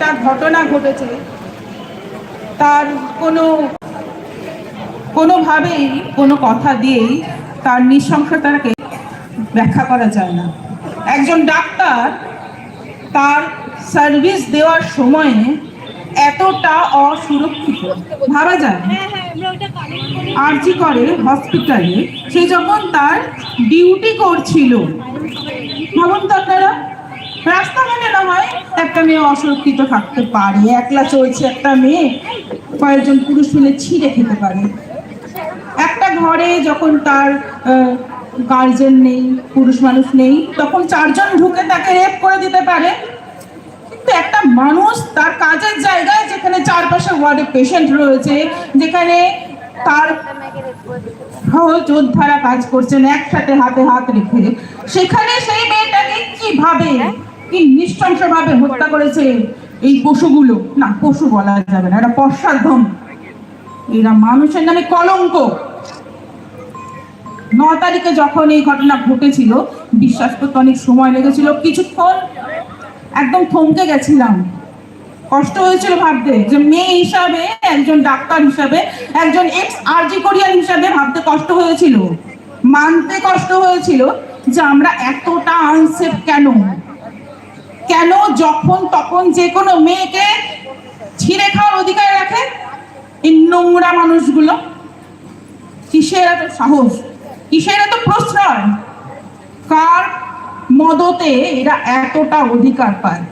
একটা ঘটনা ঘটেছে। তার কোনো, কোনোভাবেই কোনো কথা দিয়েই তার নৃশংসতাকে ব্যাখ্যা করা যায় না। একজন ডাক্তার তার সার্ভিস দেওয়ার সময়ে এতটা অসুরক্ষিত। ভাবা যায় আরজি করে হসপিটালে সে যখন তার ডিউটি করছিল, ভাবুন তো আপনারা রাস্তাঘাটে না হয় একটা মেয়ে অসুরক্ষিত থাকতে পারে, একলা চলছে একটা মেয়ে, কয়েকজন পুরুষ মিলে ছিঁড়ে খেতে পারে। একটা ঘরে যখন তার গার্জেন নেই, পুরুষ মানুষ নেই, তখন চারজন ঢুকে তাকে রেপ করে দিতে পারে। কিন্তু একটা মানুষ তার কাজের জায়গায় যেখানে চারপাশে ওয়ার্ডে পেশেন্ট রয়েছে, যেখানে তার যোদ্ধারা কাজ করছেন, একসাথে হাতে হাত রেখে, সেখানে সেই মেয়েটাকে কীভাবে কি নৃশংসভাবে হত্যা করেছে এই পশুগুলো। না পশু বলা যাবে না এটা এরা মানুষের নামে কলঙ্ক। ন তারিখে যখন এই ঘটনা ঘটেছিল বিশ্বাস করতে অনেক সময় লেগেছিল কিছুক্ষণ একদম থমকে গেছিলাম। কষ্ট হয়েছিল ভাবতে যে মেয়ে হিসাবে একজন ডাক্তার হিসাবে একজন এক্স আরজি কোরিয়ান হিসাবে ভাবতে কষ্ট হয়েছিল। মানতে কষ্ট হয়েছিল যে আমরা এতটা আনসেফ কেন? কেন যখন তখন যে কোনো মেয়েকে ছিঁড়ে খাওয়ার অধিকার রাখে? এই নোংরা মানুষগুলো। কিসের এত সাহস? কিসের এত প্রশ্রয়? কার মদতে এরা এতটা অধিকার পায়?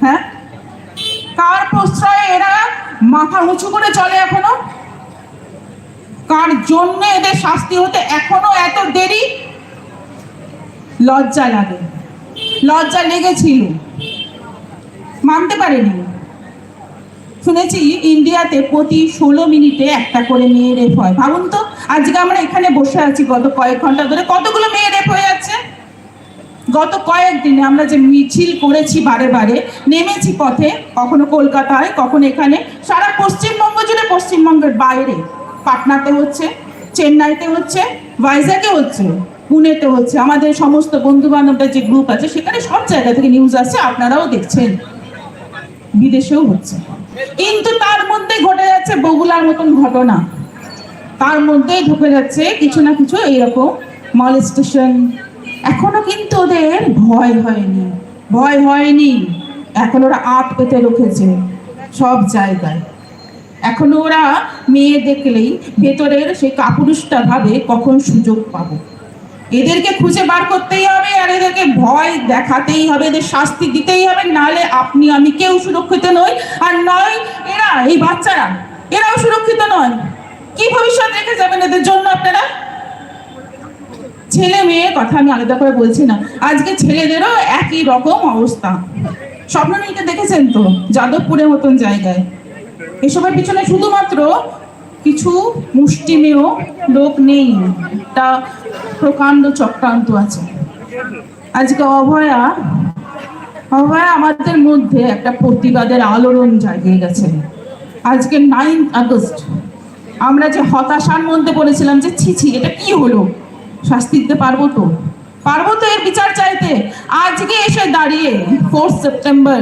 হ্যাঁ? কার প্রশ্রয়ে এরা মাথা উঁচু করে চলে এখনও? কার জন্য এদের শাস্তি হতে এখনও এত দেরি? লজ্জা লাগে। লজ্জা লেগেছিল। মানতে পারেনি। শুনেছি ইন্ডিয়াতে প্রতি ষোলো মিনিটে একটা করে মেয়ে রেপ হয়। ভাবুন তো, আজকে আমরা এখানে বসে আছি গত কয়েক ঘণ্টা ধরে। কতগুলো মেয়ে রেপ হয়ে যাচ্ছে? গত কয়েকদিনে আমরা যে মিছিল করেছি বারে বারে, নেমেছি পথে, কখনো কলকাতায়, কখনো এখানে, সারা পশ্চিমবঙ্গ জুড়ে পশ্চিমবঙ্গের বাইরে। পাটনাতে হচ্ছে, চেন্নাইতে হচ্ছে, ভাইজাগে হচ্ছে, পুনেতে হচ্ছে। আমাদের সমস্ত বন্ধু বান্ধবদের যে গ্রুপ আছে, সেখানে সব জায়গা থেকে নিউজ আসছে, আপনারাও দেখছেন। বিদেশেও হচ্ছে। কিন্তু তার মধ্যে ঘটে যাচ্ছে বগুলার মতন ঘটনা। তার মধ্যেই ঢুকে যাচ্ছে কিছু না কিছু এইরকম মলেস্টেশন এখনও কিন্তু ওদের ভয় হয়নি। ভয় হয়নি। এখন ওরা আট পেতে রেখেছে সব জায়গায়। এখন ওরা মেয়ে দেখলেই ভেতরের সেই কাপুরুষটা ভাবে কখন সুযোগ পাবো। এদেরকে খুঁজে বার করতেই হবে আর এদেরকে ভয় দেখাতেই হবে, এদের শাস্তি দিতেই হবে, নালে আপনি, আমি কেউ সুরক্ষিত নই। আর নয়, এরা, এই বাচ্চারা, এরাও সুরক্ষিত নয়। কি ভবিষ্যৎ রেখে যাবেন এদের জন্য আপনারা? ছেলে মেয়ে, কথা আমি আলাদা করে বলছি না। আজকে ছেলেদেরও একই রকম অবস্থা। স্বপ্ননীলকে দেখেছেন তো? যাদবপুরের মতন জায়গায়। এসবের পিছনে শুধুমাত্র কিছু মুষ্টিমেয় লোক নেই, একটা প্রকাণ্ড চক্রান্ত আছে। আজকে অভয়া অভয়া আমাদের মধ্যে একটা প্রতিবাদের আলোড়ন জাগিয়ে গেছে। আজকে নাইন আগস্ট, আমরা যে হতাশার মধ্যে বলেছিলাম যে, ছি ছি, এটা কি হলো? শাস্তি দিতে পারব তো? পারব তো এর বিচার চাইতে। আজকে এসে দাঁড়িয়ে ফোর্থ সেপ্টেম্বর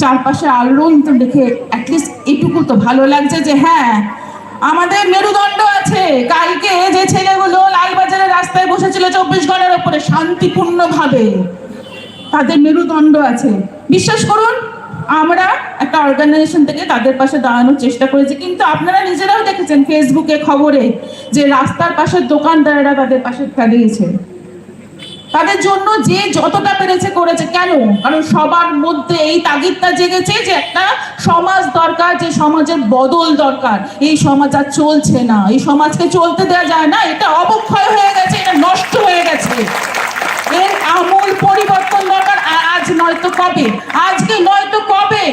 চারপাশে আলোড়ন তো দেখে অ্যাটলিস্ট এটুকু তো ভালো লাগছে যে হ্যাঁ আমাদের মেরুদণ্ড আছে। কালকে যে ছেলেগুলো লালবাজারের রাস্তায় বসেছিল চব্বিশ ঘণ্টার ওপরে শান্তিপূর্ণভাবে, তাদের মেরুদণ্ড আছে। বিশ্বাস করুন, আমরা একটা অর্গানাইজেশন থেকে তাদের পাশে দাঁড়ানোর চেষ্টা করেছি। কিন্তু আপনারা নিজেরাও দেখেছেন ফেসবুকে খবরে যে রাস্তার পাশের দোকানদারেরা তাদের পাশে দাঁড়িয়েছে তাদের জন্য যে যতটা পেরেছে করেছে। কেন? কারণ সবার মধ্যে এই তাগিদটা জেগেছে যে একটা সমাজ দরকার, যে সমাজের বদল দরকার। এই সমাজ আর চলছে না। এই সমাজকে চলতে দেওয়া যায় না। এটা অবক্ষয় হয়ে গেছে, এটা নষ্ট হয়ে গেছে। এর আমূল পরিবর্তন দরকার। আজ নয়তো কবে? আজকে নয়তো কবে?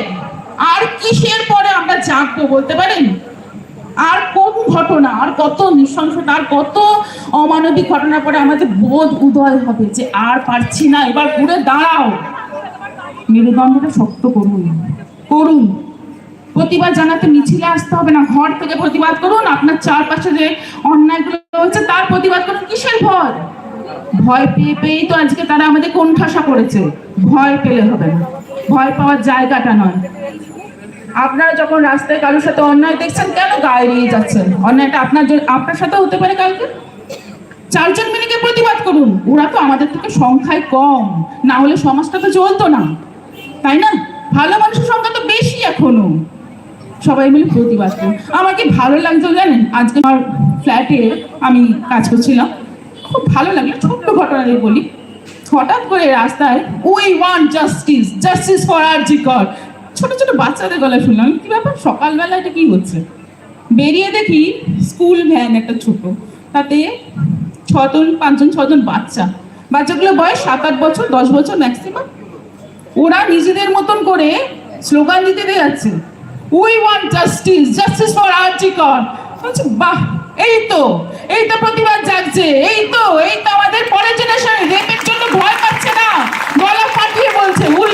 আর কিসের পরে আমরা জাগবো বলতে পারেন? ঘটনা আর কত নৃশংসতা আর কত অমানবিক ঘটনার পরে আমাদের বোধ উদয় হবে যে আর পারছি না। এবার ঘুরে দাঁড়াও। মেরুদণ্ডটা শক্ত করুন। করুন। প্রতিবাদ জানাতে মিছিলে আসতে হবে না। ঘর থেকে প্রতিবাদ করুন। আপনার চারপাশে যে অন্যায়গুলো হচ্ছে, তার প্রতিবাদ করুন। কিসের ভয়? ভয় পেয়ে পেয়েই তো আজকে তারা আমাদের কোণঠাসা করেছে। ভয় পেলে হবে না। ভয় পাওয়ার জায়গাটা নয়। আপনারা যখন রাস্তায় কারোর সাথে অন্যায় দেখছেন, কেন গায়ে এড়িয়ে যাচ্ছেন? অন্যায়টা আপনার আপনার সাথে হতে পারে কালকে? চারজন গিয়ে প্রতিবাদ করুন। ওরা তো আমাদের থেকে সংখ্যায় কম। না হলে সমাজটা তো চলতো না। তাই না? ভালো মানুষের সংখ্যা তো বেশি এখনও। সবাই মিলে প্রতিবাদ করুন। আমার কি ভালো লাগতো জানেন? আজকে আমার ফ্ল্যাটে আমি কাজ করছিলাম। খুব ভালো লাগল। ছোট্ট ঘটনা বলি। হঠাৎ করে রাস্তায় we want justice justice for R G ছোট ছোট বাচ্চাদের গলায় শুনলাম। কি ব্যাপার? সকালবেলা এটা কি হচ্ছে? বেরিয়ে দেখি স্কুল ভ্যান একটা ছোট। তাতে ছজন, পাঁচজন, ছজন বাচ্চা। বাচ্চাগুলো বয়স সাত আট বছর, দশ বছর ম্যাক্সিমাম ওরা নিজেদের মতন করে স্লোগান দিতে যাচ্ছে। We want justice justice for RG Kar বলছে, বাহ, এই তো এই তো প্রতিবাদ জাগছে, এই তো এই তো আমাদের পরের জেনারেশন রেপের জন্য ভয় পাচ্ছে না। গলা ফাটিয়ে বলছে উই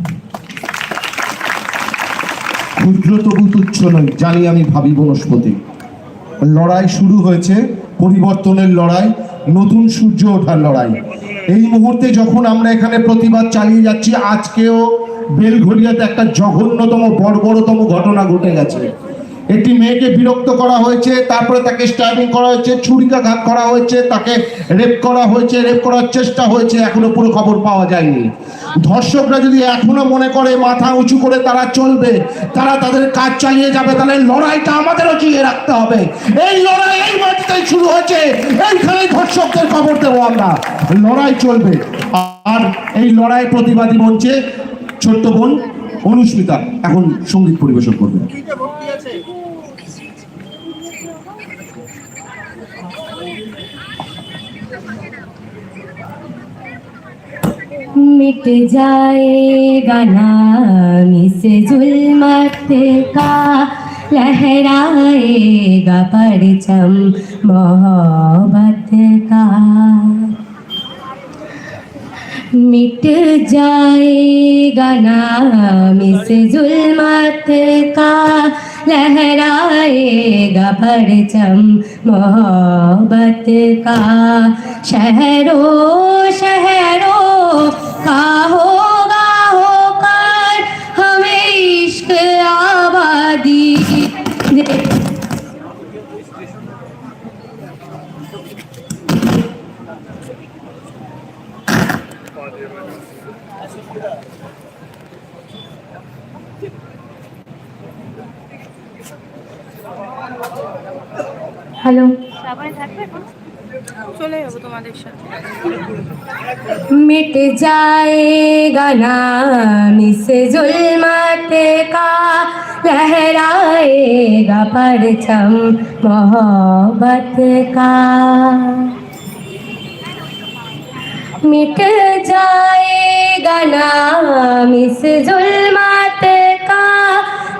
ক্ষুদ্র তবু তুচ্ছ নয়, জানি আমি ভাবি বনস্পতি। লড়াই শুরু হয়েছে, পরিবর্তনের লড়াই, নতুন সূর্য ওঠার লড়াই। এই মুহূর্তে যখন আমরা এখানে প্রতিবাদ চালিয়ে যাচ্ছি, আজকেও বেলঘড়িয়াতে একটা জঘন্যতম, বর্বরতম ঘটনা ঘটে গেছে। একটি মেয়েকে বিরক্ত করা হয়েছে, তারপরে তাকে স্ট্যাবিং করা হয়েছে, ছুরিকাঘাত করা হয়েছে, তাকে রেপ করা হয়েছে, রেপ করার চেষ্টা হয়েছে, এখনও পুরো খবর পাওয়া যায়নি। ধর্ষকরা যদি এখনও মনে করে মাথা উঁচু করে তারা চলবে, তারা তাদের কাজ চালিয়ে যাবে, তাহলে লড়াইটা আমাদেরও চিয়ে রাখতে হবে। এই লড়াই এই মাটিতেই শুরু হয়েছে এইখানে ধর্ষকদের খবর দেবো আমরা। লড়াই চলবে। আর এই লড়াই প্রতিবাদী মঞ্চে ছোট্ট বোন অনুস্মিতা, এখন সংগীত পরিবেশন করবে। मिट जाएगा नाम, इस जुल्मत का लहराएगा परचम मोहब्बत का। मिट जाएगा नाम, इस जुल्मत का लहराएगा परचम मोहब्बत का। शहरों शहरों হ্যালো। সাবানে থাকবে এখন? इश्क आबादी दे হ্যালো চলে যাবো তোমাদের সাথে मिट जाएगा नाम इस जुल्मत का लहराएगा परचम मोहब्बत का मिट जाएगा नाम इस जुल्मत का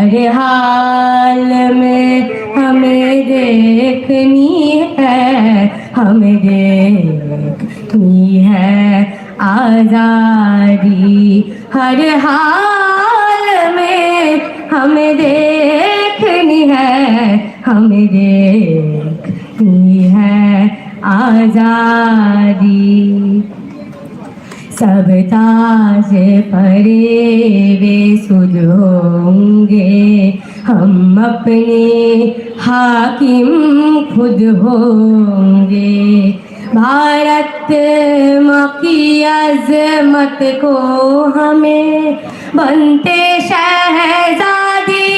हर हाल में हमें देखनी है, हमें देखनी है आज़ादी। हर हाल में हमें देखनी है, हमें देखनी है आज़ादी। सब ताज परे वे सुध होंगे हम अपने हाकिम खुद होंगे। भारत माँ की अजमत को हमें बनते शहजादी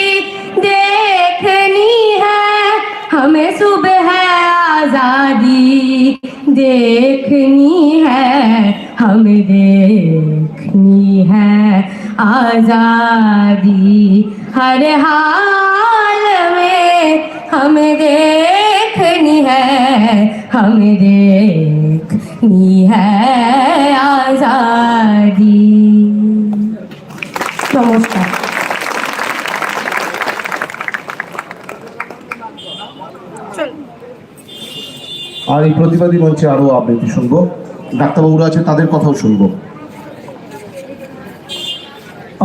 देखनी है। हमें सुबह आज़ादी देखनी है। हमें देखनी है। आजादी हर हाल में हमें देखनी है हमें देखनी है आजादी नमस्कार আর এই প্রতিবাদী মঞ্চে আরো আবৃত্তি শুনবো ডাক্তারবাবুরা আছে তাদের কথাও শুনবো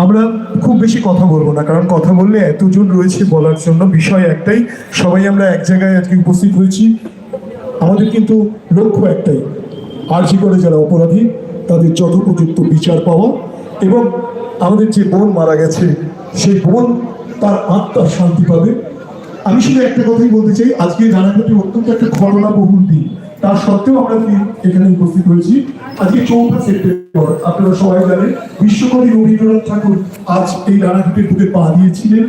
আমরা খুব বেশি কথা বলব না, কারণ কথা বললে এতজন রয়েছে বলার জন্য বিষয় একটাই। সবাই আমরা এক জায়গায় আজকে উপস্থিত হয়েছি। আমাদের কিন্তু লক্ষ্য একটাই, আর্জি করে যারা অপরাধী, তাদের যথোপযুক্ত বিচার পাওয়া এবং আমাদের যে বোন মারা গেছে, সেই বোন তার আত্মার শান্তি পাবে। আমি শুধু একটা কথাই বলতে চাই, আজকে রানাঘাটে অত্যন্ত একটা ঘটনা বহুল দিন। তার সত্ত্বেও আমরা এখানে উপস্থিত হয়েছি। আজকে চৌঠা সেপ্টেম্বর, আপনারা সবাই জানেন, বিশ্বকবি রবীন্দ্রনাথ ঠাকুর আজ এই রানাঘাটের বুকে পা দিয়েছিলেন।